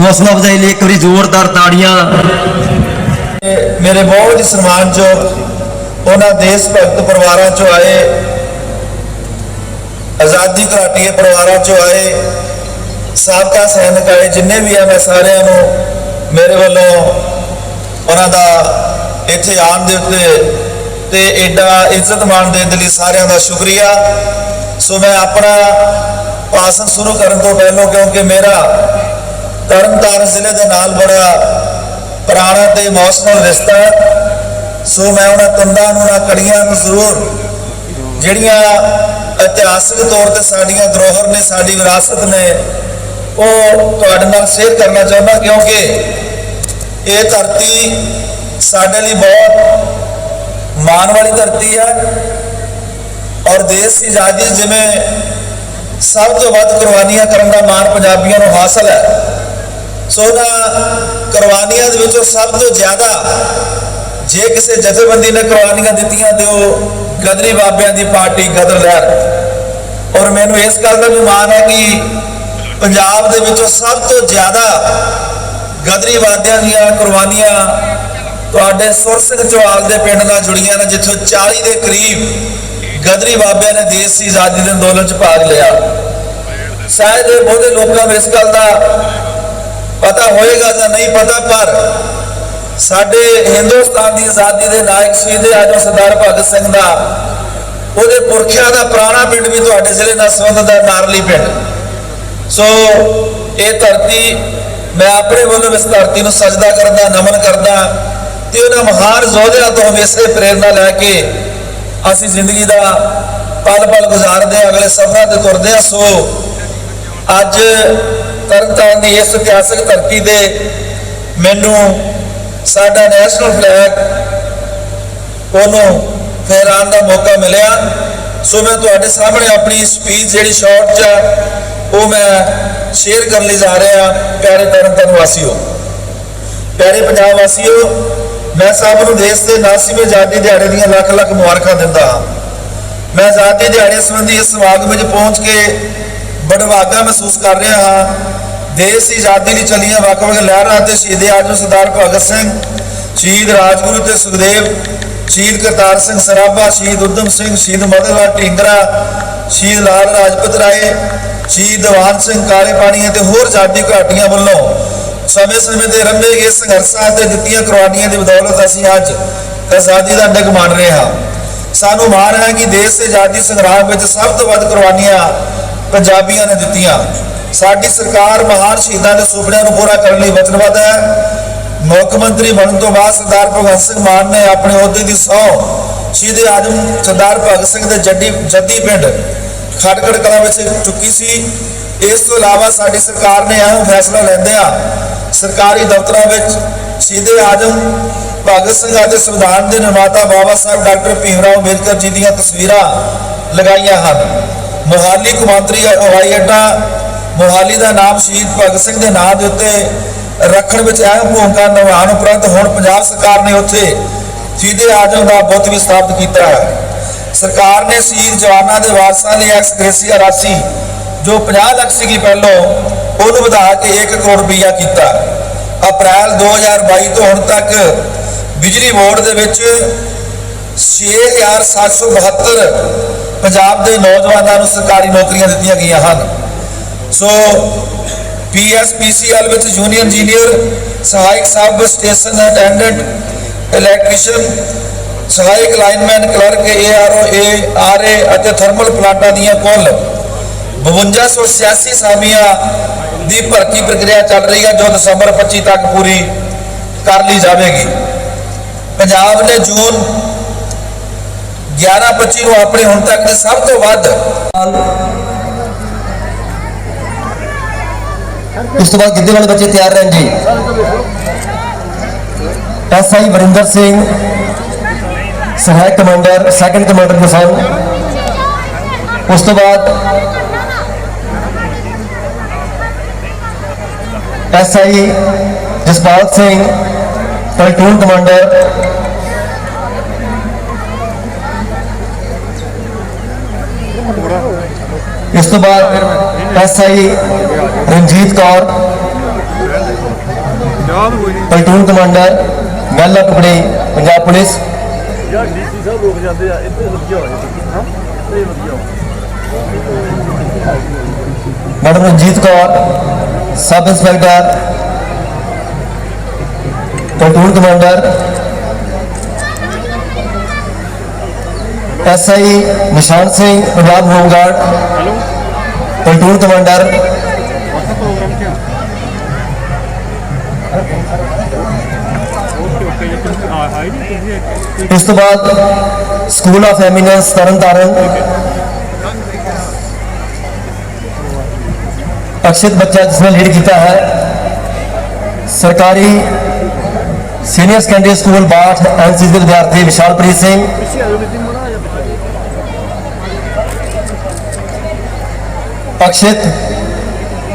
ਹੌਸਲਾ ਅਫਜ਼ਾਈ ਲਈ ਇੱਕ ਵਾਰੀ ਜ਼ੋਰਦਾਰ ਤਾੜੀਆਂ। ਮੇਰੇ ਬਹੁਤ ਹੀ ਸਨਮਾਨਯੋਗ ਉਹਨਾਂ ਦੇਸ਼ ਭਗਤ ਪਰਿਵਾਰਾਂ ਚੋਂ ਆਏ, ਆਜ਼ਾਦੀ ਘਰਾਟੀਏ ਪਰਿਵਾਰਾਂ ਚੋਂ ਆਏ, ਸਾਬਕਾ ਸੈਨਿਕ ਆਏ ਜਿੰਨੇ ਵੀ ਆ, ਮੈਂ ਸਾਰਿਆਂ ਨੂੰ ਮੇਰੇ ਵੱਲੋਂ ਉਹਨਾਂ ਦਾ ਇੱਥੇ ਆਉਣ ਦੇ ਉੱਤੇ ਤੇ ਐਡਾ ਇੱਜ਼ਤ ਮਾਣ ਦੇਣ ਦੇ ਲਈ ਸਾਰਿਆਂ ਦਾ ਸ਼ੁਕਰੀਆ। ਸੋ ਮੈਂ ਆਪਣਾ ਭਾਸ਼ਣ ਸ਼ੁਰੂ ਕਰਨ ਤੋਂ ਪਹਿਲਾਂ, ਕਿਉਂਕਿ ਮੇਰਾ ਤਰਨਤਾਰਨ ਜ਼ਿਲ੍ਹੇ ਦੇ ਨਾਲ ਬੜਾ ਪੁਰਾਣਾ ਤੇ ਇਮੋਸ਼ਨਲ ਰਿਸ਼ਤਾ ਹੈ। ਸੋ ਮੈਂ ਉਹਨਾਂ ਤੰਦਾਂ ਨੂੰ ਨਾ ਕੜੀਆਂ ਨੂੰ ਜ਼ਰੂਰ ਜਿਹੜੀਆਂ ਇਤਿਹਾਸਿਕ ਤੌਰ ਤੇ ਸਾਡੀਆਂ ਧਰੋਹਰ ਨੇ, ਸਾਡੀ ਵਿਰਾਸਤ ਨੇ, ਉਹ ਤੁਹਾਡੇ ਨਾਲ ਸ਼ੇਅਰ ਕਰਨਾ ਚਾਹੁੰਦਾ ਕਿਉਂਕਿ ਇਹ ਧਰਤੀ ਸਾਡੇ ਲਈ ਬਹੁਤ ਮਾਣ ਵਾਲੀ ਧਰਤੀ ਹੈ ਔਰ ਦੇਸ਼ ਦੀ ਆਜ਼ਾਦੀ ਜਿਵੇਂ ਸਭ ਤੋਂ ਵੱਧ ਕੁਰਬਾਨੀਆਂ ਕਰਨ ਦਾ ਮਾਣ ਪੰਜਾਬੀਆਂ ਨੂੰ ਹਾਸਲ ਹੈ ਸੋ ਉਹਨਾਂ ਕੁਰਬਾਨੀਆਂ ਦੇ ਵਿੱਚੋਂ ਸਭ ਤੋਂ ਜ਼ਿਆਦਾ ਜੇ ਕਿਸੇ ਜਥੇਬੰਦੀ ਨੇ ਕੁਰਬਾਨੀਆਂ ਦਿੱਤੀਆਂ ਤੇ ਉਹ ਗਦਰੀ ਬਾਬਿਆਂ ਦੀ ਪਾਰਟੀ ਗਦਰ ਲਹਿਰ ਔਰ ਮੈਨੂੰ ਇਸ ਗੱਲ ਦਾ ਵੀ ਮਾਣ ਹੈ ਕਿ ਪੰਜਾਬ ਦੇ ਵਿੱਚੋਂ ਸਭ ਤੋਂ ਜ਼ਿਆਦਾ ਗਦਰੀ ਵਾਦਿਆਂ ਦੀਆਂ ਕੁਰਬਾਨੀਆਂ ਤੁਹਾਡੇ ਸੁਰ ਸਿੰਘ ਚੌਹਾਲ ਦੇ ਪਿੰਡ ਨਾਲ ਜੁੜੀਆਂ ਨੇ, ਜਿੱਥੋਂ 40 ਦੇ ਕਰੀਬ ਗਦਰੀ ਬਾਬਿਆਂ ਨੇ ਦੇਸ਼ ਦੀ ਆਜ਼ਾਦੀ ਦੇ ਅੰਦੋਲਨ 'ਚ ਭਾਗ ਲਿਆ। ਸ਼ਾਇਦ ਬਹੁਤੇ ਲੋਕਾਂ ਨੂੰ ਇਸ ਗੱਲ ਦਾ ਪਤਾ ਹੋਏਗਾ ਜਾਂ ਨਹੀਂ ਪਤਾ, ਪਰ ਸਾਡੇ ਹਿੰਦੁਸਤਾਨ ਦੀ ਆਜ਼ਾਦੀ ਦੇ ਨਾਇਕ ਸ਼ਹੀਦ ਆਜਮ ਸਰਦਾਰ ਭਗਤ ਸਿੰਘ ਦਾ, ਉਹਦੇ ਪੁਰਖਿਆਂ ਦਾ ਪੁਰਾਣਾ ਪਿੰਡ ਵੀ ਤੁਹਾਡੇ ਜ਼ਿਲ੍ਹੇ ਨਾਲ ਸੰਬੰਧਿਤ ਹੈ, ਨਾਰਲੀ ਪਿੰਡ। ਸੋ ਇਹ ਧਰਤੀ ਮੈਂ ਆਪਣੇ ਵੱਲੋਂ ਇਸ ਧਰਤੀ ਨੂੰ ਸਜਦਾ ਕਰਦਾ, ਨਮਨ ਕਰਦਾ ਤੇ ਉਹਨਾਂ ਮਹਾਨ ਯੋਧਿਆਂ ਤੋਂ ਹਮੇਸ਼ਾ ਪ੍ਰੇਰਣਾ ਲੈ ਕੇ ਅਸੀਂ ਜ਼ਿੰਦਗੀ ਦਾ ਪਲ ਪਲ ਗੁਜ਼ਾਰਦੇ ਹਾਂ, ਅਗਲੇ ਸਫ਼ਰਾਂ ਤੇ ਤੁਰਦੇ ਹਾਂ। ਸੋ ਅੱਜ ਤਰਨਤਾਰਨ ਦੀ ਇਸ ਇਤਿਹਾਸਕ ਧਰਤੀ ਤੇ ਮੈਨੂੰ ਸਾਡਾ ਨੈਸ਼ਨਲ ਫਲੈਗ ਉਹਨੂੰ ਫਹਿਰਾਉਣ ਦਾ ਮੌਕਾ ਮਿਲਿਆ। ਸੋ ਮੈਂ ਤੁਹਾਡੇ ਸਾਹਮਣੇ ਆਪਣੀ ਸਪੀਚ ਜਿਹੜੀ ਸ਼ਾਰਟ ਚ ਹੈ, ਉਹ ਮੈਂ ਸ਼ੇਅਰ ਕਰਨ ਲਈ ਜਾ ਰਿਹਾ ਪਿਆਰੇ ਤਰਨਤਾਰਨ ਵਾਸੀਓ। ਪਿਆਰੇ ਪੰਜਾਬ ਵਾਸੀਓ ਮੈਂ ਸਭ ਨੂੰ ਦੇਸ਼ ਦੇ 89ਵੇਂ ਆਜ਼ਾਦੀ ਦਿਹਾੜੇ ਦੀਆਂ ਲੱਖ ਲੱਖ ਮੁਬਾਰਕਾਂ ਦਿੰਦਾ ਹਾਂ। ਮੈਂ ਆਜ਼ਾਦੀ ਦਿਹਾੜੇ ਸੰਬੰਧੀ ਇਸ ਸਮਾਗਮ ਵਿੱਚ ਪਹੁੰਚ ਕੇ ਬੜਵਾਗਾ ਮਹਿਸੂਸ ਕਰ ਰਿਹਾ ਹਾਂ। ਦੇਸ਼ ਦੀ ਆਜ਼ਾਦੀ ਲਈ ਚੱਲੀਆਂ ਵੱਖ-ਵੱਖ ਲਹਿਰਾਂ ਅਤੇ ਸ਼ਹੀਦੇ ਆਜਮ ਸਰਦਾਰ ਭਗਤ ਸਿੰਘ, ਸ਼ਹੀਦ ਰਾਜਗੁਰੂ ਤੇ ਸੁਖਦੇਵ, ਸ਼ਹੀਦ ਕਰਤਾਰ ਸਿੰਘ ਸਰਾਭਾ, ਸ਼ਹੀਦ ਉਦਮ ਸਿੰਘ, ਸ਼ਹੀਦ ਮਦਨ ਲਾਲ ਢੀਂਗਰਾ, ਸ਼ਹੀਦ ਲਾਲ ਰਾਜਪਤ ਰਾਏ, ਸ਼ਹੀਦ ਦੀਵਾਨ ਸਿੰਘ ਕਾਲੇ ਪਾਣੀ ਅਤੇ ਹੋਰ ਆਜ਼ਾਦੀ ਘਾਟੀਆਂ ਵੱਲੋਂ ਸਮੇਂ-ਸਮੇਂ ਤੇ ਰੰਭੇ ਗਏ ਸੰਘਰਸ਼ਾਂ ਤੇ ਦਿੱਤੀਆਂ ਕੁਰਬਾਨੀਆਂ ਦੀ ਬਦੌਲਤ ਅਸੀਂ ਅੱਜ ਆਜ਼ਾਦੀ ਦਾ ਨਿਗ ਮੰਨ ਰਹੇ ਹਾਂ। ਸਾਨੂੰ ਮਾਣ ਹੈ ਕਿ ਦੇਸ਼ ਦੇ ਆਜ਼ਾਦੀ ਸੰਗਰਾਮ ਵਿੱਚ ਸਭ ਤੋਂ ਵੱਧ ਕੁਰਬਾਨੀਆਂ ਪੰਜਾਬੀਆਂ ਨੇ ਦਿੱਤੀਆਂ। ਸਾਡੀ ਸਰਕਾਰ ਮਹਾਨ ਸ਼ਹੀਦਾਂ ਦੇ ਸੁਪਨਿਆਂ ਨੂੰ ਪੂਰਾ ਕਰਨ ਲਈ ਵਚਨਬੱਧ ਹੈ। ਮੁੱਖ ਮੰਤਰੀ ਬਣਨ ਤੋਂ ਬਾਅਦ ਸਰਦਾਰ ਭਗਵੰਤ ਸਿੰਘ ਮਾਨ ਨੇ ਆਪਣੇ ਅਹੁਦੇ ਦੀ ਸਹੁੰ ਸ਼ਹੀਦ ਆਜਮ ਸਰਦਾਰ ਭਗਤ ਸਿੰਘ ਦੇ ਜੱਦੀ ਜੱਦੀ ਪਿੰਡ ਖਟਕੜ ਕਲਾਂ ਵਿੱਚ ਚੁੱਕੀ ਸੀ। ਇਸ ਤੋਂ ਇਲਾਵਾ ਸਾਡੀ ਸਰਕਾਰ ਨੇ ਅਹਿਮ ਫੈਸਲਾ ਲੈਂਦਿਆਂ ਸਰਕਾਰੀ ਦਫ਼ਤਰਾਂ ਵਿੱਚ ਸ਼ਹੀਦ ਆਜਮ ਭਗਤ ਸਿੰਘ ਅਤੇ ਸੰਵਿਧਾਨ ਦੇ ਨਿਰਮਾਤਾ ਬਾਬਾ ਸਾਹਿਬ ਡਾਕਟਰ ਭੀਮਰਾਓ ਅੰਬੇਦਕਰ ਜੀ ਦੀਆਂ ਤਸਵੀਰਾਂ ਲਗਾਈਆਂ ਹਨ। ਮੋਹਾਲੀ ਕੌਮਾਂਤਰੀ ਹਵਾਈ ਅੱਡਾ ਮੋਹਾਲੀ ਦਾ ਨਾਮ ਸ਼ਹੀਦ ਭਗਤ ਸਿੰਘ ਦੇ ਨਾਂ ਦੇ ਉੱਤੇ ਰੱਖਣ ਵਿੱਚ ਅਹਿਮ ਭੂਮਿਕਾ ਨਿਭਾਉਣ ਉਪਰੰਤ ਹੁਣ ਪੰਜਾਬ ਸਰਕਾਰ ਨੇ ਉੱਥੇ ਸ਼ਹੀਦ ਆਜਮ ਦਾ ਬੁੱਤ ਵੀ ਸਥਾਪਿਤ ਕੀਤਾ ਹੈ। ਸਰਕਾਰ ਨੇ ਸ਼ਹੀਦ ਜਵਾਨਾਂ ਦੇ ਵਾਰਸਾਂ ਲਈ ਐਕਸ ਗ੍ਰੇਸੀਆ ਰਾਸ਼ੀ, ਜੋ 50 ਲੱਖ ਸੀਗੀ ਪਹਿਲੋਂ, ਉਹਨੂੰ ਵਧਾ ਕੇ 1 ਕਰੋੜ ਰੁਪਈਆ ਕੀਤਾ। ਅਪ੍ਰੈਲ 2022 ਤੋਂ ਹੁਣ ਤੱਕ ਬਿਜਲੀ ਬੋਰਡ ਦੇ ਵਿੱਚ 6772 ਪੰਜਾਬ ਦੇ ਨੌਜਵਾਨਾਂ ਨੂੰ ਸਰਕਾਰੀ ਨੌਕਰੀਆਂ ਦਿੱਤੀਆਂ ਗਈਆਂ ਹਨ। ਸੋ ਪੀਐਸਪੀਸੀਐਲ ਵਿੱਚ ਜੂਨੀਅਰ ਇੰਜੀਨੀਅਰ ਸਹਾਇਕ ਸਬ ਸਟੇਸ਼ਨ ਅਟੈਂਡੈਂਟ ਇਲੈਕਟ੍ਰੀਸ਼ੀਅਨ ਸਹਾਇਕ ਲਾਈਨਮੈਨ ਕਲਰਕ ਏਆਰਓ ਏਆਰਏ ਅਤੇ ਥਰਮਲ ਪਲਾਂਟਾਂ ਦੀਆਂ ਕੁੱਲ 5286 ਸਾਮੀਆਂ ਦੀ ਭਰਤੀ ਪ੍ਰਕਿਰਿਆ ਚੱਲ ਰਹੀ ਹੈ, ਜੋ ਦਸੰਬਰ 25 ਤੱਕ ਪੂਰੀ ਕਰ ਲਈ ਜਾਵੇਗੀ। ਪੰਜਾਬ ਨੇ ਜੂਨ 11-25 ਨੂੰ ਆਪਣੇ ਹੁਣ ਤੱਕ ਦੇ ਸਭ ਤੋਂ ਵੱਧ ਉਸ ਤੋਂ ਬਾਅਦ ਗਿੱਧੇ ਵਾਲੇ ਬੱਚੇ ਤਿਆਰ ਰਹਿਣ ਜੀ। ਐਸਆਈ ਵਰਿੰਦਰ ਸਿੰਘ, ਸਹਾਇਕ ਕਮਾਂਡਰ ਸੈਕੰਡ ਕਮਾਂਡਰ ਕਿਸਾਨ ਉਸ ਤੋਂ ਬਾਅਦ SI Jaspal Singh platoon commander. ਇਸ ਤੋਂ ਬਾਅਦ ਐਸਆਈ ਰਣਜੀਤ ਕੌਰ ਯਾਦ ਹੋਈ ਨਹੀਂ ਪਲਟੂਨ ਕਮਾਂਡਰ ਮਹਿਲਾ ਟੁਕੜੀ ਪੰਜਾਬ ਪੁਲਿਸ ਯਾਰ ਡੀਸੀ ਸਾਹਿਬ ਰੁਕ ਜਾਂਦੇ ਆ ਇੱਥੇ ਵਧੀਆ ਹੋ ਜਾਂਦੇ ਹਾਂ ਇਹ ਵਧੀਆ madam Ranjit Kaur sub inspector platoon commander SI Nishan Singh Punjab home guard platoon commander programme ਕਿਆ ਓਕੇ ਓਕੇ ਇਹ ਤੁਸੀਂ ਆ ਹਾਈ ਨਹੀਂ ਤੁਸੀਂ ਇਸ ਤੋਂ ਬਾਅਦ school of eminence Tarn Taran Akshit ਬੱਚਾ ਜਿਸਨੇ ਲੀਡ ਕੀਤਾ ਹੈ ਸਰਕਾਰੀ senior secondary school Bath NCC ਦੇ ਵਿਦਿਆਰਥੀ ਵਿਸ਼ਾਲਪ੍ਰੀਤ ਸਿੰਘ ਪਿੱਛੇ ਆ ਜਾਓ ਨਿਤਿਨ ਮਨਾ ਜਾਂ ਅਕਸ਼ਿਤ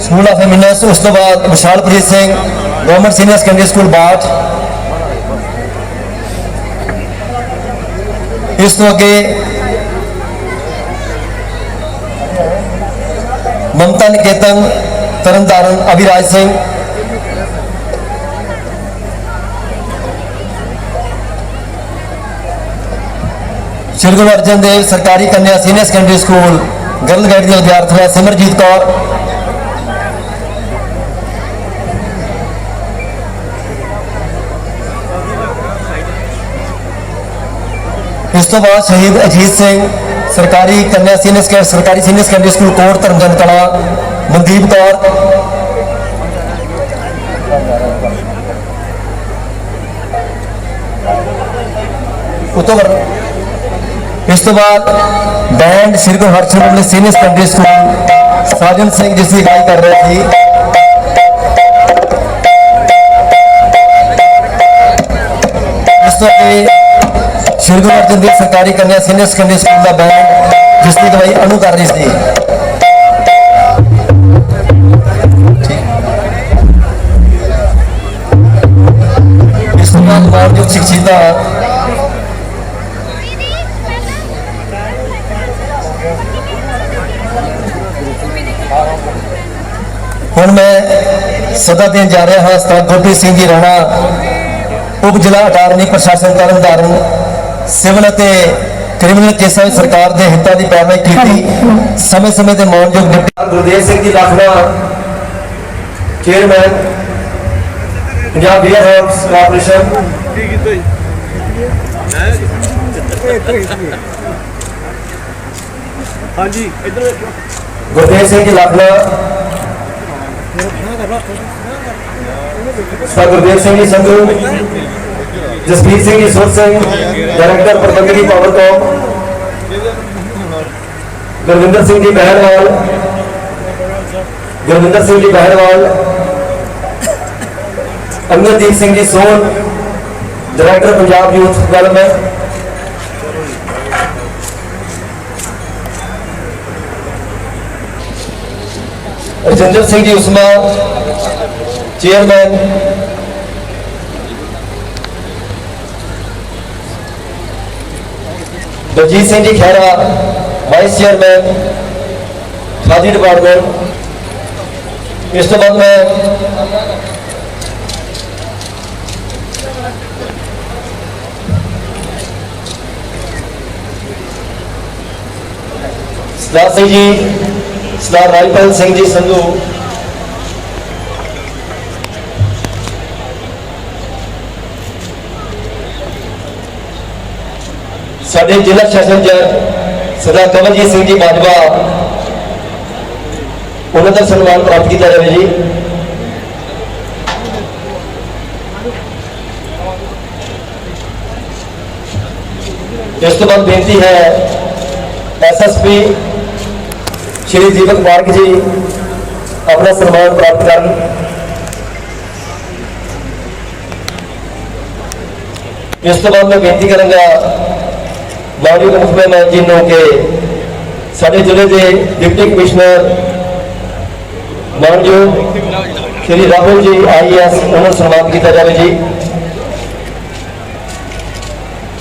ਸਕੂਲ ਆਫ ਐਮੀਨੈਂਸ ਉਸ ਤੋਂ ਬਾਅਦ Vishalpreet Singh, government senior secondary school Bath ਇਸ ਤੋਂ ਅੱਗੇ ਮਮਤਾ ਨਿਕੇਤਨ, ਤਰਨਤਾਰਨ ਅਭਿਰਾਜ ਸਿੰਘ। ਸ਼੍ਰੀ ਗੁਰੂ ਅਰਜਨ ਦੇਵ ਸਰਕਾਰੀ ਕੰਨਿਆ senior secondary school girl guide ਦੀ ਵਿਦਿਆਰਥਣ ਸਿਮਰਜੀਤ ਕੌਰ। ਇਸ ਤੋਂ ਬਾਅਦ ਸ਼ਹੀਦ ਅਜੀਤ ਸਿੰਘ ਸਰਕਾਰੀ ਕੰਨਿਆ ਸੀਨੀਅਰ ਸੈਕੰਡਰੀ ਸਰਕਾਰੀ senior secondary school Kot Dharamchand Kala Mandeep Kaur ਉਤੋਂ ਇਸ ਤੋਂ ਬਾਅਦ band Shri Guru Harchand senior secondary school Sajan Singh ਜਿਸ ਦੀ ਗਾਈ ਕਰ ਰਹੇ ਸੀ ਇਸ ਤੋਂ ਅੱਗੇ ਸ਼੍ਰੀ ਗੁਰੂ ਅਰਜਨ ਦੇਵ ਸਰਕਾਰੀ ਕੰਨਿਆ ਸੀਨੀਅਰ ਸੈਕੰਡਰੀ ਸਕੂਲ ਦਾ ਬੈਂਡ ਜਿਸ ਦੀ ਗਵਾਈ ਅਨੂ ਕਰ ਰਹੀ ਸੀ। ਇਸ ਤੋਂ ਬਾਅਦ ਮਾਨਯੋਗ ਸਿੱਖਿਤਾ ਹੁਣ ਮੈਂ ਸਦਾ ਦੇਣ ਜਾ ਰਿਹਾ ਹਾਂ ਸਤਿ ਗੁਰਪ੍ਰੀਤ ਸਿੰਘ ਜੀ ਰਾਣਾ ਉਪ ਜ਼ਿਲ੍ਹਾ ਅਟਾਰਨੀ ਪ੍ਰਸ਼ਾਸਨ ਤਰਨਤਾਰਨ ਸਿਵਲ ਅਤੇ ਕ੍ਰਿਮੀਨਲ ਕੇਸਾਂ ਵਿੱਚ ਸਰਕਾਰ ਦੇ ਹਿੱਤਾਂ ਦੀ ਪੈਰਵਾਈ ਕੀਤੀ। ਸਮੇਂ-ਸਮੇਂ ਤੇ ਮਾਨਯੋਗ deputy Gurdev Singh ji Lakhna chairman Punjab beer house corporation. ਕੀ ਕੀਤਾ ਜੀ ਹਾਂਜੀ ਇੱਧਰ ਵੇਖੋ। ਗੁਰਦੇਵ ਸਿੰਘ ਜੀ ਲਖਨਾ ਸਰ ਗੁਰਦੇਵ ਸਿੰਘ ਜੀ ਸੰਧੂ। ਜਸਪੀਰ ਸਿੰਘ ਜੀ ਸੁਰ ਸਿੰਘ ਡਾਇਰੈਕਟਰ ਪ੍ਰਬੰਧਕੀ ਪਾਵਰਕਾਮ ਗੁਰਵਿੰਦਰ ਸਿੰਘ ਜੀ ਬਹਿਰਵਾਲ ਗੁਰਵਿੰਦਰ ਸਿੰਘ ਜੀ ਬਹਿਰਵਾਲ ਅਮਰਦੀਪ ਸਿੰਘ ਜੀ ਸੋਨ director Punjab youth development Rajinder Singh ji Usma chairman Baljit Singh ji Khaira vice chairman khadi department ਇਸ ਤੋਂ ਬਾਅਦ ਮੈਂ ਸਰਦਾਰ ਸਿੰਘ ਜੀ ਸਰਦਾਰ ਰਾਜਪਾਲ ਸਿੰਘ ਜੀ ਸੰਧੂ ਸਾਡੇ ਜ਼ਿਲ੍ਹਾ ਸ਼ਾਸਨ ਜੱਜ ਸਰਦਾਰ ਕਮਲਜੀਤ ਸਿੰਘ ਜੀ ਬਾਜਵਾ, ਉਹਨਾਂ ਦਾ ਸਨਮਾਨ ਪ੍ਰਾਪਤ ਕੀਤਾ ਜਾਵੇ ਜੀ। ਇਸ ਤੋਂ ਬਾਅਦ ਬੇਨਤੀ ਹੈ ਐਸਐਸਪੀ ਸ਼੍ਰੀ ਦੀਪਕ ਮਾਰਕ ਜੀ ਆਪਣਾ ਸਨਮਾਨ ਪ੍ਰਾਪਤ ਕਰਨ। ਇਸ ਤੋਂ ਬਾਅਦ ਮੈਂ ਬੇਨਤੀ ਕਰਾਂਗਾ ਮਾਨਯੋਗ ਮੁੱਖ ਮਹਿਮਾਨ ਜੀ ਨੂੰ ਕਿ ਸਾਡੇ ਜ਼ਿਲ੍ਹੇ ਦੇ ਡਿਪਟੀ ਕਮਿਸ਼ਨਰ ਮਾਨਯੋਗ ਸ਼੍ਰੀ ਰਾਹੁਲ ਜੀ ਆਈਐਸ ਉਹਨਾਂ ਨੂੰ ਸਨਮਾਨ ਕੀਤਾ ਜਾਵੇ ਜੀ।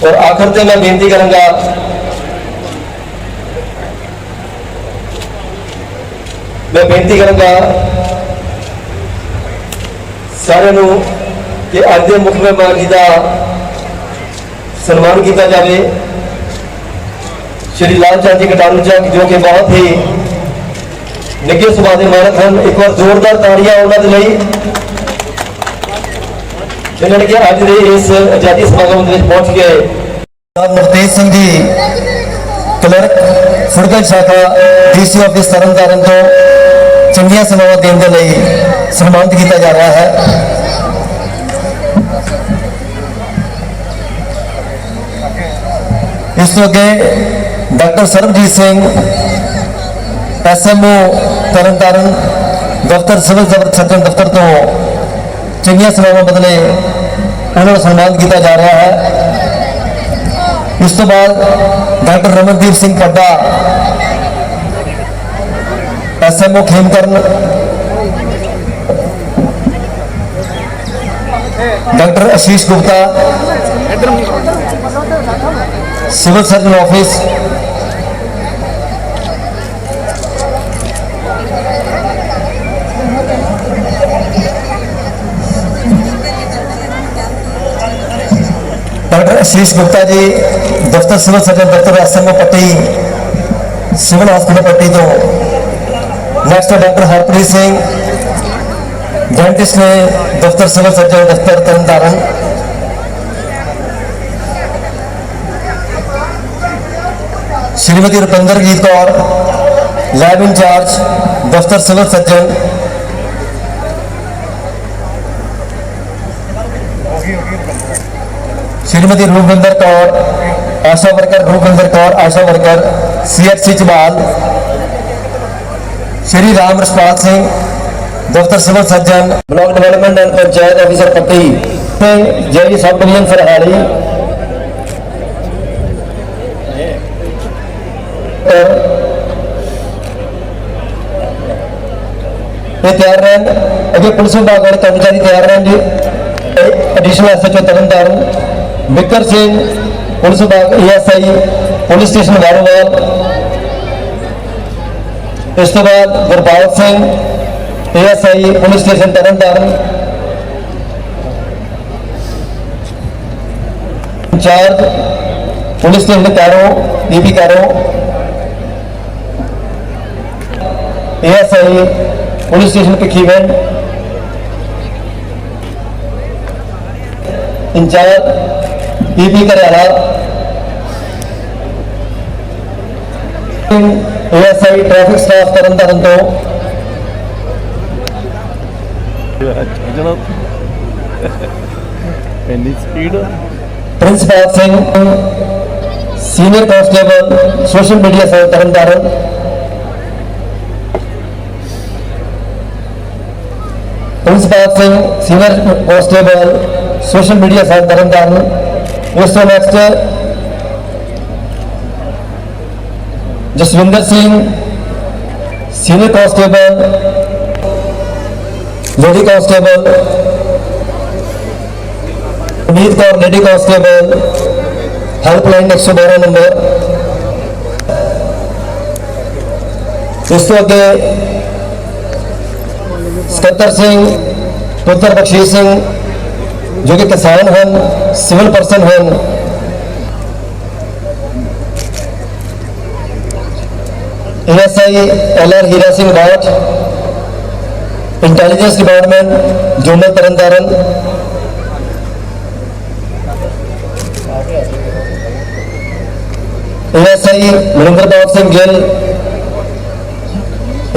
ਔਰ ਆਖਰ ਤੇ ਮੈਂ ਬੇਨਤੀ ਕਰਾਂਗਾ ਮੈਂ ਬੇਨਤੀ ਕਰਾਂਗਾ ਸਾਰਿਆਂ ਨੂੰ ਕਿ ਅੱਜ ਦੇ ਮੁੱਖ ਮਹਿਮਾਨ ਜੀ ਦਾ ਸਨਮਾਨ ਕੀਤਾ ਜਾਵੇ। ਸ਼੍ਰੀ ਲਾਲ ਚੰਦ ਜੀ ਕਟਾਰੂ ਜੀ ਜੋ ਕਿ ਬਹੁਤ ਹੀ ਨਿੱਘੇ ਸੁਭਾਅ ਦੇ ਮਾਲਕ ਹਨ ਇੱਕ ਵਾਰ ਜ਼ੋਰਦਾਰ ਤਾੜੀਆਂ ਉਹਨਾਂ ਦੇ ਲਈ ਜਿਨ੍ਹਾਂ ਨੇ ਕਿ ਅੱਜ ਦੇ ਇਸ ਆਜ਼ਾਦੀ ਸਮਾਗਮ ਦੇ ਵਿੱਚ ਪਹੁੰਚ ਗਏ ਨਰਤੇਜ ਸਿੰਘ ਜੀ ਕਲਰਕ ਫੁਰਗਲ ਸ਼ਾਖਾ ਡੀਸੀ ਆਫਿਸ ਤਰਨਤਾਰਨ ਤੋਂ ਚੰਗੀਆਂ ਸੇਵਾਵਾਂ ਦੇਣ ਦੇ ਲਈ ਸਨਮਾਨਿਤ ਕੀਤਾ ਜਾ ਰਿਹਾ ਹੈ ਇਸ ਤੋਂ ਅੱਗੇ ਡਾਕਟਰ ਸਰਬਜੀਤ ਸਿੰਘ ਐਸਐਮਓ ਤਰਨਤਾਰਨ ਦਫ਼ਤਰ ਸਿਵਲ ਜ਼ਬਰ ਸਰਜਨ ਦਫ਼ਤਰ ਤੋਂ ਚੰਗੀਆਂ ਸੇਵਾਵਾਂ ਬਦਲੇ ਉਹਨਾਂ ਨੂੰ ਸਨਮਾਨਿਤ ਕੀਤਾ ਜਾ ਰਿਹਾ ਹੈ ਇਸ ਤੋਂ ਬਾਅਦ doctor Ramandeep Singh Padda SMO Khemkaran doctor Ashish Gupta civil surgeon office doctor Ashish Gupta ji ਦਫ਼ਤਰ ਸਿਵਲ ਸਰਜਨ ਦਫ਼ਤਰ ਐਸਐਮਓ ਪੱਟੀ ਸਿਵਲ ਹਸਪਤਾਲ ਪੱਟੀ ਤੋਂ next doctor Harpreet Singh dentist ਨੇ ਦਫ਼ਤਰ ਸਿਵਲ ਸਰਜਨ ਦਫ਼ਤਰ ਤਰਨਤਾਰਨ ਸ਼੍ਰੀਮਤੀ ਰੁਪਿੰਦਰਜੀਤ ਕੌਰ ਲੈਬ ਇੰਚਾਰਜ ਦਫ਼ਤਰ civil surgeon Shrimati Rupinder Kaur Asha worker Rupinder Kaur Asha worker CHC Chabal, Shri Ram Raspal Singh, ਦਫ਼ਤਰ civil surgeon, block development and panchayat officer Patti ਤੇ JE sub division ਇਹ ਤਿਆਰ ਰਹਿਣ ਅੱਗੇ police ਵਿਭਾਗ ਵਾਲੇ ਕਰਮਚਾਰੀ ਤਿਆਰ ਰਹਿਣ ਜੀ additional SHO Tarn Taran Vikar Singh police ਵਿਭਾਗ ਏਐਸਆਈ ਪੁਲਿਸ ਸਟੇਸ਼ਨ ਵਾਰੋਵਾਲ ਇਸ ਤੋਂ ਬਾਅਦ Gurpal Singh ASI police station Tarn Taran incharge police station Karo DP Karo ASI police station Bhikhiwind incharge DP Kariala ASI traffic staff Tarn Taran ਤੋਂ ਜਿਹੜਾ ਇੰਨੀ speed Principal Singh senior constable social media cell Tarn Taran Principal Singh senior constable social media cell Tarn Taran ਉਸ ਤੋਂ next Jaswinder Singh senior constable lady constable Umeed Kaur lady constable helpline 112 number ਇਸ ਤੋਂ ਅੱਗੇ ਸਕੱਤਰ ਸਿੰਘ ਪੁੱਤਰ ਬਖਸ਼ੀਸ਼ ਸਿੰਘ ਜੋ ਕਿ ਕਿਸਾਨ ਹਨ ਸਿਵਲ ਪਰਸਨ ਹਨ ASI LR Hira Singh Bath intelligence department zonal Tarn Taran ASI Maninderpal Singh Gill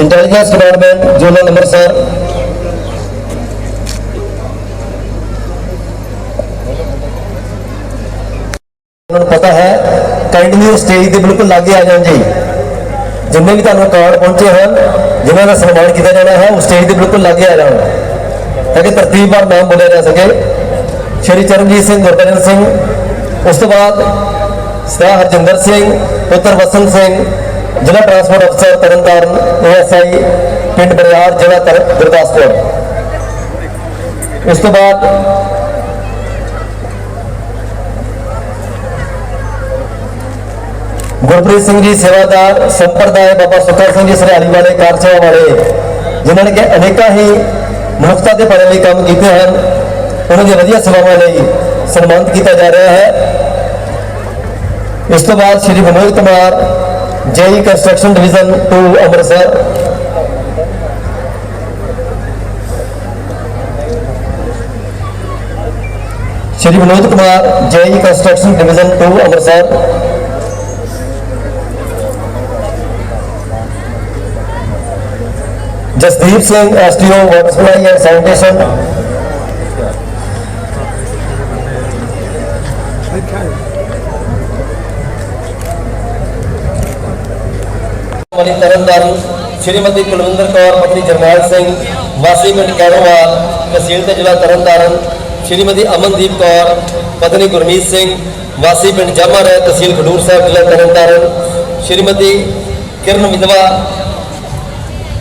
intelligence department zonal Amritsar ਉਹਨਾਂ ਨੂੰ ਪਤਾ ਹੈ ਕਾਈਂਡਲੀ ਸਟੇਜ ਦੇ ਬਿਲਕੁਲ ਲਾਗੇ ਆ ਜਾਣ ਜੀ। ਜਿੰਨੇ ਵੀ ਤੁਹਾਨੂੰ ਕਾਰਡ ਪਹੁੰਚੇ ਹਨ ਜਿਨ੍ਹਾਂ ਦਾ ਸਨਮਾਨ ਕੀਤਾ ਜਾਣਾ ਹੈ, ਉਹ ਸਟੇਜ ਦੇ ਬਿਲਕੁਲ ਲਾਗੇ ਆ ਜਾਣ। ਤਾਂ ਕਿ ਤਰਤੀਬਵਾਰ ਨਾਮ ਬੋਲਿਆ ਜਾ ਸਕੇ। ਸ਼੍ਰੀ ਚਰਨਜੀਤ ਸਿੰਘ, ਗੁਰਬਚਨ ਸਿੰਘ, ਉਸ ਤੋਂ ਬਾਅਦ ਸਰਾ ਹਰਜਿੰਦਰ ਸਿੰਘ, ਪੁੱਤਰ ਵਸੰਤ ਸਿੰਘ, ਜ਼ਿਲ੍ਹਾ ਟਰਾਂਸਪੋਰਟ ਅਫਸਰ ਤਰਨਤਾਰਨ ਏਐਸਆਈ ਪਿੰਡ ਬਰਿਆਰ, ਜ਼ਿਲ੍ਹਾ ਤਰ- ਗੁਰਦਾਸਪੁਰ। ਉਸ ਤੋਂ ਬਾਅਦ ਗੁਰਪ੍ਰੀਤ ਸਿੰਘ ਜੀ ਸੇਵਾਦਾਰ ਸੰਪਰਦਾਇ ਬਾਬਾ ਸੁੱਖਾ ਸਿੰਘ ਜੀ ਸਰਿਆਲੀ ਵਾਲੇ ਕਾਰਸੇਵਾ ਵਾਲੇ ਜਿਨ੍ਹਾਂ ਨੇ ਕਿ ਅਨੇਕਾਂ ਹੀ ਮਨੁੱਖਤਾ ਦੇ ਭਲੇ ਲਈ ਕੰਮ ਕੀਤੇ ਹਨ ਉਹਨਾਂ ਦੀਆਂ ਵਧੀਆ ਸੇਵਾਵਾਂ ਲਈ ਸਨਮਾਨਿਤ ਕੀਤਾ ਜਾ ਰਿਹਾ ਹੈ ਇਸ ਤੋਂ ਬਾਅਦ Shri Vinod Kumar JE construction division 2 Amritsar Shri Vinod Kumar JE construction division 2 Amritsar Jasdeep Singh STO water supply and sanitation ਵਾਲੀ ਤਰਨਤਾਰਨ ਸ਼੍ਰੀਮਤੀ ਕੁਲਵਿੰਦਰ ਕੌਰ ਪਤਨੀ ਜਰਨੈਲ ਸਿੰਘ ਵਾਸੀ ਪਿੰਡ ਕੈਰੋਵਾਲ ਤਹਿਸੀਲ ਤੇ ਜ਼ਿਲ੍ਹਾ ਤਰਨਤਾਰਨ ਸ਼੍ਰੀਮਤੀ ਅਮਨਦੀਪ ਕੌਰ ਪਤਨੀ ਗੁਰਮੀਤ ਸਿੰਘ ਵਾਸੀ ਪਿੰਡ ਜਮਰ ਹੈ ਤਹਿਸੀਲ ਖਡੂਰ ਸਾਹਿਬ ਜ਼ਿਲ੍ਹਾ ਤਰਨਤਾਰਨ ਸ਼੍ਰੀਮਤੀ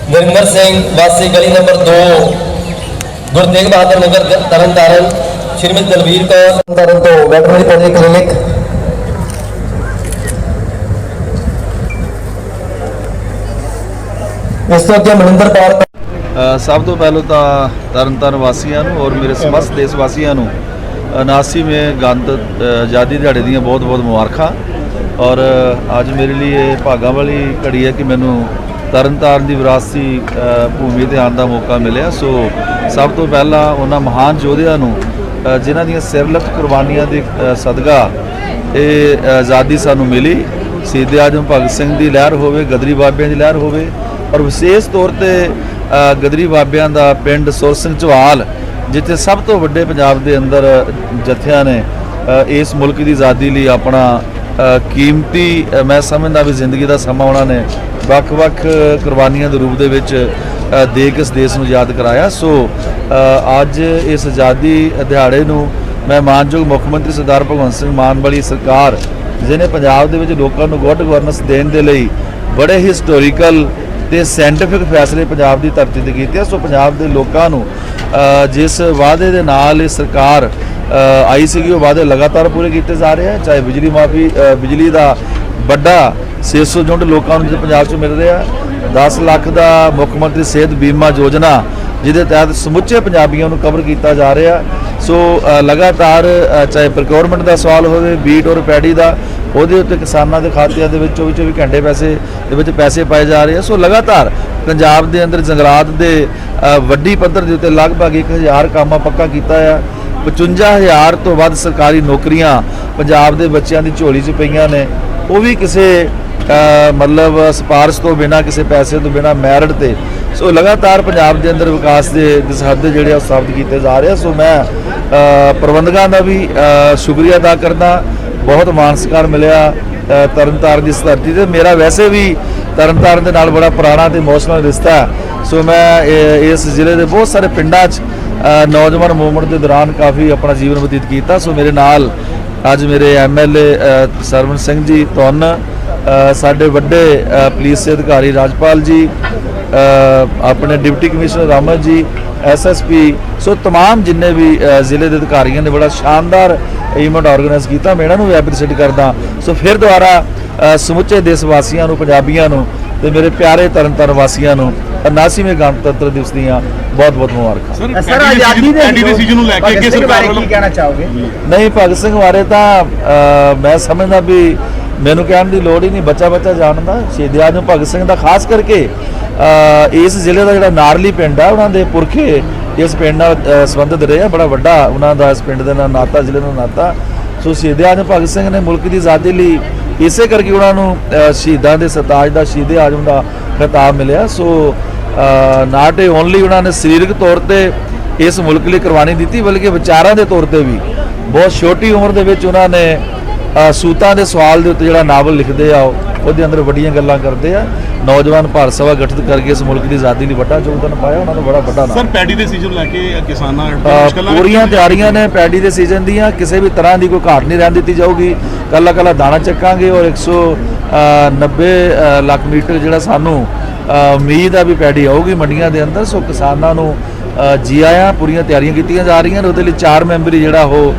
ਕਿਰਨ ਸਿੰਘ, ਵਾਸੀ ਗਲੀ ਨੰਬਰ 2 ਗੁਰੂ ਤੇਗ ਬਹਾਦਰ ਨਗਰ, ਤਰਨਤਾਰਨ, ਸ਼੍ਰੀਮਤੀ ਦਲਵੀਰ ਕੌਰ, ਤਰਨਤਾਰਨ ਤੋਂ ਵੈਟਰਨਰੀ ਪੋਲੀ ਕਲੀਨਿਕ ਇਸ ਤੋਂ ਅੱਗੇ ਮਨਿੰਦਰ ਕੌਰ ਸਭ ਤੋਂ ਪਹਿਲਾਂ ਤਾਂ ਤਰਨਤਾਰਨ ਵਾਸੀਆਂ ਨੂੰ ਔਰ ਮੇਰੇ ਸਮਸਤ ਦੇਸ਼ ਵਾਸੀਆਂ ਨੂੰ 79ਵੇਂ ਗਣਤ ਆਜ਼ਾਦੀ ਦਿਹਾੜੇ ਦੀਆਂ ਬਹੁਤ-ਬਹੁਤ ਮੁਬਾਰਕਾਂ। ਔਰ ਅੱਜ ਮੇਰੇ ਲਈ ਇਹ ਭਾਗਾਂ ਵਾਲੀ ਘੜੀ ਹੈ ਕਿ ਮੈਨੂੰ ਤਰਨਤਾਰਨ ਦੀ ਵਿਰਾਸਤੀ ਭੂਮੀ ਤੇ ਆਉਣ ਦਾ ਮੌਕਾ ਮਿਲਿਆ। ਸੋ ਸਭ ਤੋਂ ਪਹਿਲਾਂ ਉਹਨਾਂ ਮਹਾਨ ਯੋਧਿਆਂ ਨੂੰ ਜਿਨ੍ਹਾਂ ਦੀਆਂ ਸਿਰਲੱਥ ਕੁਰਬਾਨੀਆਂ ਦੇ ਸਦਕਾ ਇਹ ਆਜ਼ਾਦੀ ਸਾਨੂੰ ਮਿਲੀ। ਸ਼ਹੀਦ ਆਜਮ ਭਗਤ ਸਿੰਘ ਦੀ ਲਹਿਰ ਹੋਵੇ, ਗਦਰੀ ਬਾਬਿਆਂ ਦੀ ਲਹਿਰ ਹੋਵੇ, ਔਰ ਵਿਸ਼ੇਸ਼ ਤੌਰ ਤੇ ਗਦਰੀ ਬਾਬਿਆਂ ਦਾ ਪਿੰਡ ਸੁਰ ਸਿੰਘ ਚੌਹਾਲ ਜਿੱਥੇ ਸਭ ਤੋਂ ਵੱਡੇ ਪੰਜਾਬ ਦੇ ਅੰਦਰ ਜਥਿਆਂ ਨੇ ਇਸ ਮੁਲਕ ਦੀ ਆਜ਼ਾਦੀ ਲਈ ਆਪਣਾ ਕੀਮਤੀ ਮੈਂ ਸਮਝਦਾ ਵੀ ਜ਼ਿੰਦਗੀ ਦਾ ਸਮਾਂ ਉਹਨਾਂ ਨੇ ਵੱਖ-ਵੱਖ ਕੁਰਬਾਨੀਆਂ ਦੇ ਰੂਪ ਦੇ ਵਿੱਚ ਦੇ ਕੇ ਇਸ ਦੇਸ਼ ਨੂੰ ਯਾਦ ਕਰਾਇਆ ਸੋ ਅੱਜ ਇਸ ਆਜ਼ਾਦੀ ਦਿਹਾੜੇ ਨੂੰ ਮੈਂ ਮਾਨਯੋਗ ਮੁੱਖ ਮੰਤਰੀ ਸਰਦਾਰ ਭਗਵੰਤ ਸਿੰਘ ਮਾਨ ਵਾਲੀ ਸਰਕਾਰ, ਜਿਹਨੇ ਪੰਜਾਬ ਦੇ ਵਿੱਚ ਲੋਕਾਂ ਨੂੰ ਗੁੱਡ ਗਵਰਨੈਂਸ ਦੇਣ ਦੇ ਲਈ ਬੜੇ ਹਿਸਟੋਰੀਕਲ ਤੇ ਸਾਇੰਟੀਫਿਕ ਫੈਸਲੇ ਪੰਜਾਬ ਦੀ ਧਰਤੀ ਤੇ ਕੀਤੇ ਆ। ਸੋ, ਪੰਜਾਬ ਦੇ ਲੋਕਾਂ ਨੂੰ ਜਿਸ ਵਾਅਦੇ ਦੇ ਨਾਲ ਇਹ ਸਰਕਾਰ ਆਈ ਸੀਗੀ ਉਹ ਵਾਅਦੇ ਲਗਾਤਾਰ ਪੂਰੇ ਕੀਤੇ ਜਾ ਰਹੇ ਆ, ਚਾਹੇ ਬਿਜਲੀ ਮਾਫੀ ਬਿਜਲੀ ਦਾ ਵੱਡਾ 600 ਯੂਨਿਟ ਲੋਕਾਂ ਨੂੰ ਜਿਹੜੇ ਪੰਜਾਬ 'ਚ ਮਿਲ ਰਿਹਾ 10 ਲੱਖ ਦਾ ਮੁੱਖ ਮੰਤਰੀ ਸਿਹਤ ਬੀਮਾ ਯੋਜਨਾ, ਜਿਹਦੇ ਤਹਿਤ ਸਮੁੱਚੇ ਪੰਜਾਬੀਆਂ ਨੂੰ ਕਵਰ ਕੀਤਾ ਜਾ ਰਿਹਾ। ਸੋ ਲਗਾਤਾਰ ਚਾਹੇ ਪ੍ਰੋਕਿਉਰਮੈਂਟ ਦਾ ਸਵਾਲ ਹੋਵੇ, ਬੀਟ ਔਰ ਪੈਡੀ ਦਾ, ਉਹਦੇ ਉੱਤੇ ਕਿਸਾਨਾਂ ਦੇ ਖਾਤਿਆਂ ਦੇ ਵਿੱਚ 24 24 ਘੰਟੇ ਪੈਸੇ, ਦੇ ਵਿੱਚ ਪੈਸੇ ਪਾਏ ਜਾ ਰਹੇ ਆ। ਸੋ, ਲਗਾਤਾਰ ਪੰਜਾਬ ਦੇ ਅੰਦਰ ਜੰਗਲਾਤ ਦੇ ਵੱਡੀ ਪੱਧਰ ਦੇ ਉੱਤੇ ਲਗਭਗ 1000 ਕਾਮਾ ਪੱਕਾ ਕੀਤਾ ਆ। 55000 ਤੋਂ ਵੱਧ ਸਰਕਾਰੀ ਨੌਕਰੀਆਂ ਪੰਜਾਬ ਦੇ ਬੱਚਿਆਂ ਦੀ ਝੋਲੀ 'ਚ ਪਈਆਂ ਨੇ। ਉਹ ਵੀ ਕਿਸੇ ਮਤਲਬ ਸਿਫਾਰਿਸ਼ ਤੋਂ ਬਿਨਾ, ਕਿਸੇ ਪੈਸੇ ਤੋਂ ਬਿਨਾ ਮੈਰਿਟ ਤੇ। ਸੋ ਲਗਾਤਾਰ ਪੰਜਾਬ ਦੇ ਅੰਦਰ ਵਿਕਾਸ ਦੇ ਦਿਸਹੱਦੇ ਜਿਹੜੇ ਆ ਉਹ ਸਾਬਤ ਕੀਤੇ ਜਾ ਰਹੇ ਆ। ਸੋ ਮੈਂ ਪ੍ਰਬੰਧਕਾਂ ਦਾ ਵੀ ਸ਼ੁਕਰੀਆ ਅਦਾ ਕਰਦਾ। ਬਹੁਤ ਮਾਣ ਮਿਲਿਆ ਤਰਨਤਾਰਨ ਦੀ ਧਰਤੀ ਤੇ। ਮੇਰਾ ਵੈਸੇ ਵੀ ਤਰਨਤਾਰਨ ਦੇ ਨਾਲ ਬੜਾ ਪੁਰਾਣਾ ਤੇ ਇਮੋਸ਼ਨਲ ਰਿਸ਼ਤਾ ਹੈ। ਸੋ ਮੈਂ ਇਹ- ਇਸ ਜ਼ਿਲ੍ਹੇ ਦੇ ਬਹੁਤ ਸਾਰੇ ਪਿੰਡਾਂ 'ਚ ਅ, ਨੌਜਵਾਨ ਮੂਵਮੈਂਟ ਦੇ ਦੌਰਾਨ ਕਾਫੀ ਆਪਣਾ ਜੀਵਨ ਬਤੀਤ ਕੀਤਾ ਸੋ ਮੇਰੇ ਨਾਲ ਅੱਜ ਮੇਰੇ ਐਮਐਲਏ ਸਰਵਨ ਸਿੰਘ ਜੀ ਤੁੰਨ ਅ, ਸਾਡੇ ਵੱਡੇ ਅ, ਪੁਲਿਸ ਦੇ ਅਧਿਕਾਰੀ ਰਾਜਪਾਲ ਜੀ ਅ, ਆਪਣੇ ਡਿਪਟੀ ਕਮਿਸ਼ਨਰ ਰਾਮਨ ਜੀ ਐਸਐਸਪੀ ਸੋ तमाम ਜਿੰਨੇ ਵੀ ਅ, ਜ਼ਿਲ੍ਹੇ ਦੇ ਅਧਿਕਾਰੀਆਂ ਨੇ ਬੜਾ ਸ਼ਾਨਦਾਰ ਇਵੈਂਟ ਆਰਗੇਨਾਈਜ਼ ਕੀਤਾ ਮੈਂ ਇਹਨਾਂ ਨੂੰ ਵੀ ਐਪਰੀਸ਼ੀਏਟ ਕਰਦਾ ਸੋ ਫਿਰ ਦੁਬਾਰਾ ਅ, ਸਮੁੱਚੇ ਦੇਸ਼ ਵਾਸੀਆਂ ਨੂੰ ਪੰਜਾਬੀਆਂ ਨੂੰ ਤੇ ਮੇਰੇ ਪਿਆਰੇ ਤਰਨਤਾਰਨ ਵਾਸੀਆਂ ਨੂੰ 79ਵੇਂ ਗਣਤੰਤਰ ਦਿਵਸ ਦੀਆਂ ਬਹੁਤ ਬਹੁਤ ਮੁਬਾਰਕਾਂ। ਸਰ ਆਜ਼ਾਦੀ ਦੇ ਡਿਸੀਜਨ ਨੂੰ ਲੈ ਕੇ ਅੱਗੇ ਸਰਕਾਰ ਵੱਲੋਂ ਕੀ ਕਹਿਣਾ ਚਾਹੋਗੇ? ਨਹੀਂ ਭਗਤ ਸਿੰਘ ਬਾਰੇ ਤਾਂ ਮੈਂ ਸਮਝਦਾ ਵੀ ਮੈਨੂੰ ਕਹਿਣ ਦੀ ਲੋੜ ਹੀ ਨਹੀਂ ਬੱਚਾ ਬੱਚਾ ਜਾਣਦਾ। ਸ਼ਹੀਦ ਆਜਮ ਭਗਤ ਸਿੰਘ ਦਾ ਖਾਸ ਕਰਕੇ ਇਸ ਜ਼ਿਲ੍ਹੇ ਦਾ ਜਿਹੜਾ ਨਾਰਲੀ ਪਿੰਡ ਆ ਉਹਨਾਂ ਦੇ ਪੁਰਖੇ ਇਸ ਪਿੰਡ ਨਾਲ ਸੰਬੰਧਿਤ ਰਹੇ ਆ ਬੜਾ ਵੱਡਾ ਉਹਨਾਂ ਦਾ ਇਸ ਪਿੰਡ ਦੇ ਨਾਲ ਨਾਤਾ ਜ਼ਿਲ੍ਹੇ ਨਾਲ ਨਾਤਾ। ਸੋ ਸ਼ਹੀਦ ਆਜਮ ਭਗਤ ਸਿੰਘ ਨੇ ਮੁਲਕ ਦੀ ਆਜ਼ਾਦੀ ਲਈ ਇਸੇ ਕਰਕੇ ਉਹਨਾਂ ਨੂੰ ਸ਼ਹੀਦਾਂ ਦੇ ਸਰਤਾਜ ਦਾ, ਸ਼ਹੀਦੇ ਆਜਮ ਦਾ ਖਿਤਾਬ ਮਿਲਿਆ। ਸੋ ਨਾਟ ਓਨਲੀ ਉਹਨਾਂ ਨੇ ਸਰੀਰਕ ਤੌਰ ਤੇ ਇਸ ਮੁਲਕ ਲਈ ਕੁਰਬਾਨੀ ਦਿੱਤੀ, ਬਲਕਿ ਵਿਚਾਰਾਂ ਦੇ ਤੌਰ ਤੇ ਵੀ। ਬਹੁਤ ਛੋਟੀ ਉਮਰ ਦੇ ਵਿੱਚ ਉਹਨਾਂ ਨੇ ਸੂਤਾਂ ਦੇ ਸਵਾਲ ਦੇ ਉੱਤੇ ਜਿਹੜਾ ਨਾਵਲ ਲਿਖਦੇ ਆ ਉਹ ਉਹਦੇ ਅੰਦਰ ਵੱਡੀਆਂ ਗੱਲਾਂ ਕਰਦੇ ਆ। ਨੌਜਵਾਨ ਭਾਰਤ ਸਭਾ ਗਠਿਤ ਕਰਕੇ ਇਸ ਮੁਲਕ ਦੀ ਆਜ਼ਾਦੀ ਲਈ ਵੱਡਾ ਯੋਗਦਾਨ ਪਾਇਆ ਉਹਨਾਂ ਦਾ ਬੜਾ ਵੱਡਾ ਨਾਮ। ਸਰ ਪੈਡੀ ਦੇ ਸੀਜ਼ਨ ਲੈ ਕੇ ਕਿਸਾਨਾਂ ਪੂਰੀਆਂ ਤਿਆਰੀਆਂ ਨੇ ਪੈਡੀ ਦੇ ਸੀਜ਼ਨ ਦੀਆਂ ਕਿਸੇ ਵੀ ਤਰ੍ਹਾਂ ਦੀ ਕੋਈ ਘਾਟ ਨਹੀਂ ਰਹਿਣ ਦਿੱਤੀ ਜਾਊਗੀ। ਕੱਲਾ ਕੱਲਾ ਦਾਣਾ ਚੱਕਾਂਗੇ ਔਰ 190 ਲੱਖ ਮੀਟਰ ਜਿਹੜਾ ਸਾਨੂੰ ਉਮੀਦ ਆ ਵੀ ਪੈਡੀ ਆਊਗੀ ਮੰਡੀਆਂ ਦੇ ਅੰਦਰ ਸੋ ਕਿਸਾਨਾਂ ਨੂੰ ਜੀ ਆਇਆਂ ਪੂਰੀਆਂ ਤਿਆਰੀਆਂ ਕੀਤੀਆਂ ਜਾ ਰਹੀਆਂ ਨੇ ਉਹਦੇ ਲਈ ਚਾਰ ਮੈਂਬਰੀ ਜਿਹੜਾ ਉਹ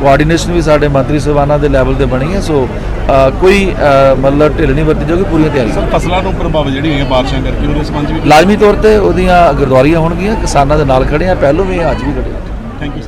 ਕੋਆਰਡੀਨੇਸ਼ਨ ਵੀ ਸਾਡੇ ਮੰਤਰੀ ਸਭਾਨਾਂ ਦੇ ਲੈਵਲ ਤੇ ਬਣੀ ਹੈ ਸੋ ਕੋਈ ਮਤਲਬ ਢਿੱਲ ਨਹੀਂ ਵਰਤੀ ਜਾਊਗੀ ਪੂਰੀਆਂ ਤਿਆਰੀਆਂ। ਸਰ ਫਸਲਾਂ ਨੂੰ ਪ੍ਰਭਾਵ ਜਿਹੜੀ ਹੋਈਆਂ ਬਾਰਿਸ਼ਾਂ ਕਰਕੇ ਉਹਦੇ ਸੰਬੰਧ ਵਿੱਚ ਲਾਜ਼ਮੀ ਤੌਰ ਤੇ ਉਹਦੀਆਂ ਗਰਦੌਰੀਆਂ ਹੋਣਗੀਆਂ ਕਿਸਾਨਾਂ ਦੇ ਨਾਲ ਖੜੇ ਆ ਪਹਿਲੋਂ ਵੀ ਅੱਜ ਵੀ ਖੜੇ ਆ। Thank you